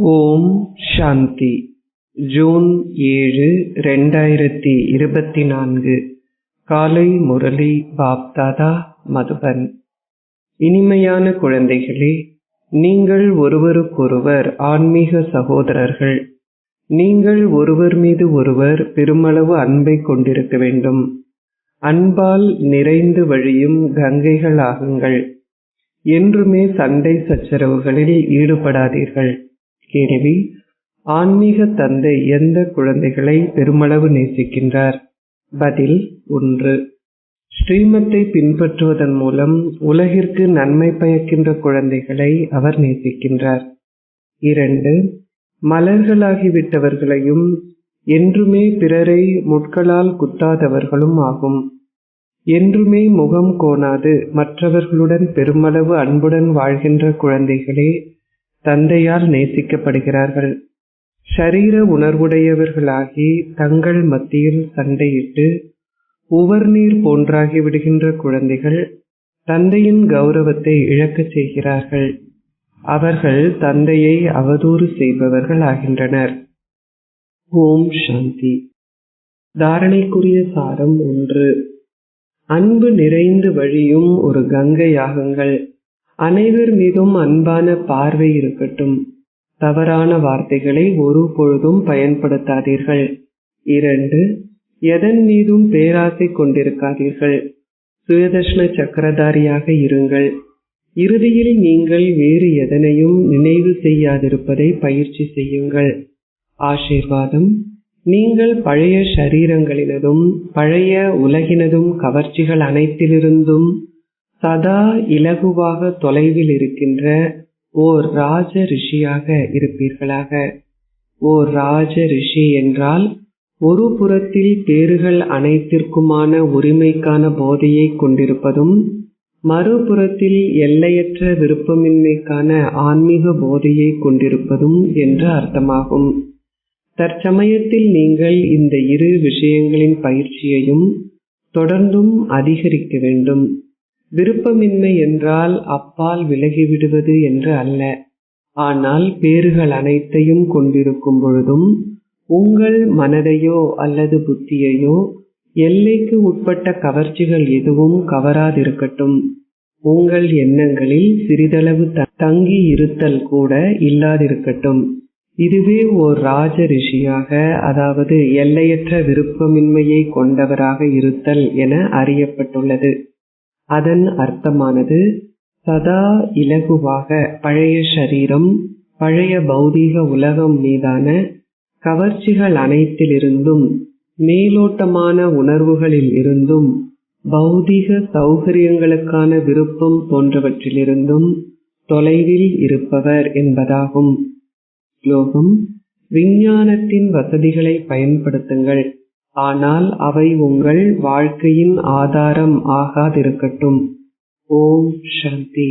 ஓம் சாந்தி. June ஏழு ரெண்டாயிரத்தி இருபத்தி நான்கு. காலை முரளி பாப்தாதா மதுபன். இனிமையான குழந்தைகளே நீங்கள் ஒருவருக்கொருவர் ஆன்மீக சகோதரர்கள். நீங்கள் ஒருவர் மீது ஒருவர் பெருமளவு அன்பை கொண்டிருக்க வேண்டும். அன்பால் நிறைந்து வழியும் கங்கைகள் ஆகுங்கள் என்றுமே சண்டை சச்சரவுகளில் ஈடுபடாதீர்கள். கேள்வி. ஆன்மீக தந்தை எந்த குழந்தைகளை பெருமளவு நேசிக்கின்றார்? பதில் ஒன்று. ஸ்ரீமத்தை பின்பற்றுவதன் மூலம் உலகிற்கு நன்மை பயக்கின்ற குழந்தைகளை அவர் நேசிக்கின்றார். இரண்டு. மலர்களாகிவிட்டவர்களையும் என்றுமே பிறரை முட்களால் குத்தாதவர்களும் ஆகும். என்றுமே முகம் கோணாது மற்றவர்களுடன் பெருமளவு அன்புடன் வாழ்கின்ற குழந்தைகளே தந்தையால் நேசிக்கப்படுகிறார்கள். ஷரீர உணர்வுடையவர்களாகி தங்கள் மத்தியில் சண்டையிட்டு உவர்நீர் போன்றாகி விடுகின்ற குழந்தைகள் தந்தையின் கௌரவத்தை இழக்கச் செய்கிறார்கள். அவர்கள் தந்தையை அவதூறு செய்பவர்கள் ஆகின்றனர். ஓம் சாந்தி. தாரணைக்குரிய சாரம் ஒன்று. அன்பு நிறைந்து வழியும் ஒரு கங்கை யாகுங்கள். அனைவர் மீதும் அன்பான பார்வை இருக்கட்டும். தவறான வார்த்தைகளை ஒரு பொழுதும் பயன்படுத்தாதீர்கள். இரண்டு எதன் மீதும் பேராசை கொண்டிருக்காதீர்கள். சுயதர்ஷன சக்கரதாரியாக இருங்கள். இறுதியில் நீங்கள் வேறு எதனையும் நினைவு செய்யாதிருப்பதை பயிற்சி செய்யுங்கள். ஆசீர்வாதம் நீங்கள் பழைய சரீரங்களினதும் பழைய உலகினதும் கவர்ச்சிகள் அனைத்திலிருந்தும் சதா இலகுவாக தொலைவில் இருக்கின்ற ஓர் ராஜ ரிஷியாக இருப்பீர்களாக. ஓர் ராஜ ரிஷி என்றால் ஒரு புறத்தில் பேறுகள் அனைத்திற்குமான உரிமைக்கான போதையை கொண்டிருப்பதும் மறுபுறத்தில் எல்லையற்ற விருப்பமின்மைக்கான ஆன்மீக போதையை கொண்டிருப்பதும் என்று அர்த்தமாகும். தற்சமயத்தில் நீங்கள் இந்த இரு விஷயங்களின் பயிற்சியையும் தொடர்ந்தும் அதிகரிக்க வேண்டும். விருப்பமின்மை என்றால் அப்பால் விலகிவிடுவது என்று அல்ல. ஆனால் பேறுகள் அனைத்தையும் கொண்டிருக்கும் பொழுதும் உங்கள் மனதையோ அல்லது புத்தியையோ எல்லைக்கு உட்பட்ட கவர்ச்சிகள் எதுவும் கவராதிருக்கட்டும். உங்கள் எண்ணங்களில் சிறிதளவு தங்கி இருத்தல் கூட இல்லாதிருக்கட்டும். இதுவே ஓர் ராஜ ரிஷியாக அதாவது எல்லையற்ற விருப்பமின்மையை கொண்டவராக இருத்தல் என அறியப்பட்டுள்ளது. அதன் அர்த்தமானது சதா இலகுவாக பழைய சரீரம் பழைய பௌதீக உலகம் மீதான கவர்ச்சிகள் அனைத்திலிருந்தும் மேலோட்டமான உணர்வுகளில் இருந்தும் பௌதீக சௌகரியங்களுக்கான விருப்பம் போன்றவற்றிலிருந்தும் தொலைவில் இருப்பவர் என்பதாகும். ஸ்லோகம் விஞ்ஞானத்தின் வசதிகளை பயன்படுத்துங்கள். ஆனால் அவை உங்கள் வாழ்க்கையின் ஆதாரம் ஆகாதிருக்கட்டும். ஓம் சாந்தி.